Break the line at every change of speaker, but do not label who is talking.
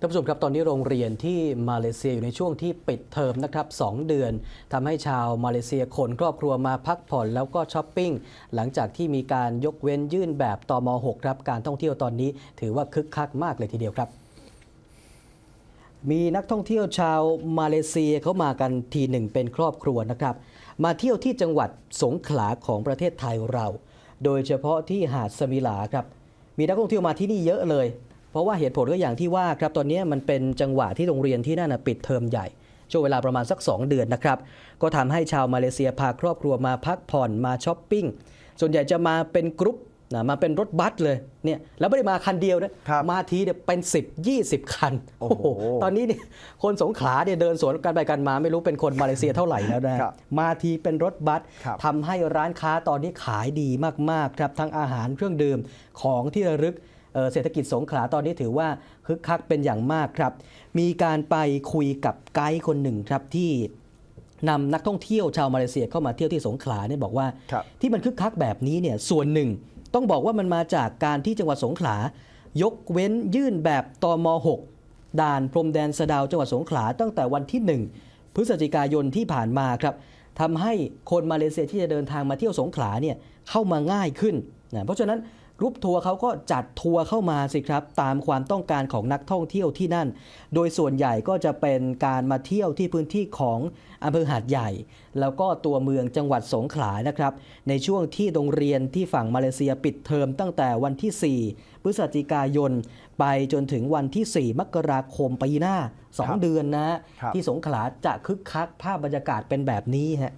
ท่านผู้ชมครับ ตอนนี้โรงเรียนที่มาเลเซียอยู่ในช่วงที่ปิดเทอมนะครับ2เดือนทำให้ชาวมาเลเซียขนครอบครัวมาพักผ่อนแล้วก็ช้อปปิ้ง หลังจากที่มีการยกเว้นยื่นแบบตม .6 ครับ การท่องเที่ยวตอนนี้ถือว่าคึกคักมากเลยทีเดียวครับมีนักท่องเที่ยวชาวมาเลเซียเขามากันทีหนึ่งเป็นครอบครัวนะครับ มาเที่ยวที่จังหวัดสงขลาของประเทศไทยเรา โดยเฉพาะที่หาดสมิลาครับ มีนักท่องเที่ยวมาที่นี่เยอะเลย เพราะว่าเหตุผลก็อย่างที่ว่าครับตอนนี้มันเป็นจังหวะที่โรงเรียนที่นั่นนะปิดเทอมใหญ่ช่วงเวลาประมาณสัก 2 เดือนนะครับ ก็ทำให้ชาวมาเลเซียพาครอบครัวมาพักผ่อนมาช้อปปิ้ง ส่วนใหญ่จะมาเป็นกรุ๊ปนะมาเป็นรถบัสเลยเนี่ยแล้วไม่ได้มาคันเดียวนะครับมาทีเนี่ยเป็น 10 20 คัน
โอ้โห
ตอนนี้เนี่ยคนสงขลาเนี่ยเดินสวนกันไปกันมาไม่รู้เป็นคนมาเลเซียเท่าไหร่แล้วนะ
ครับ
มาทีเป็นรถบัส
ครับ
ทำให้ร้านค้าตอนนี้ขายดีมากๆครับทั้งอาหารเครื่องดื่มของที่ระลึก เอ่อเศรษฐกิจสงขลาตอนนี้ถือว่าคึกคักเป็นอย่างมากครับ มีการไปคุยกับไกด์คนหนึ่งครับที่นำนักท่องเที่ยวชาวมาเลเซียเข้ามาเที่ยวที่สงขลาเนี่ยบอกว่า
ครับ
ที่มันคึกคักแบบนี้เนี่ยส่วนหนึ่ง ต้องบอกว่ามันมาจากการที่จังหวัดสงขลายกเว้นยื่นแบบตม6ด่านพรมแดนสะดาวจังหวัดสงขลาตั้งแต่วันที่ 1 พฤศจิกายนที่ผ่านมาครับทำให้คนมาเลเซียที่จะเดินทางมาเที่ยวสงขลาเนี่ยเข้ามาง่ายขึ้นนะเพราะฉะนั้น กรุ๊ปทัวร์เขาก็จัดทัวร์เข้ามาสิครับ ตามความต้องการของนักท่องเที่ยวที่นั่น โดยส่วนใหญ่ก็จะเป็นการมาเที่ยวที่พื้นที่ของอำเภอหาดใหญ่ แล้วก็ตัวเมืองจังหวัดสงขลานะครับ ในช่วงที่โรงเรียนที่ฝั่งมาเลเซียปิดเทอมตั้งแต่วันที่ 4 พฤศจิกายน ไปจนถึงวันที่ 4 มกราคมปีหน้า
ครับ
2เดือนนะฮะ
ครับ
ที่สงขลาจะคึกคักภาพบรรยากาศเป็นแบบนี้ฮะ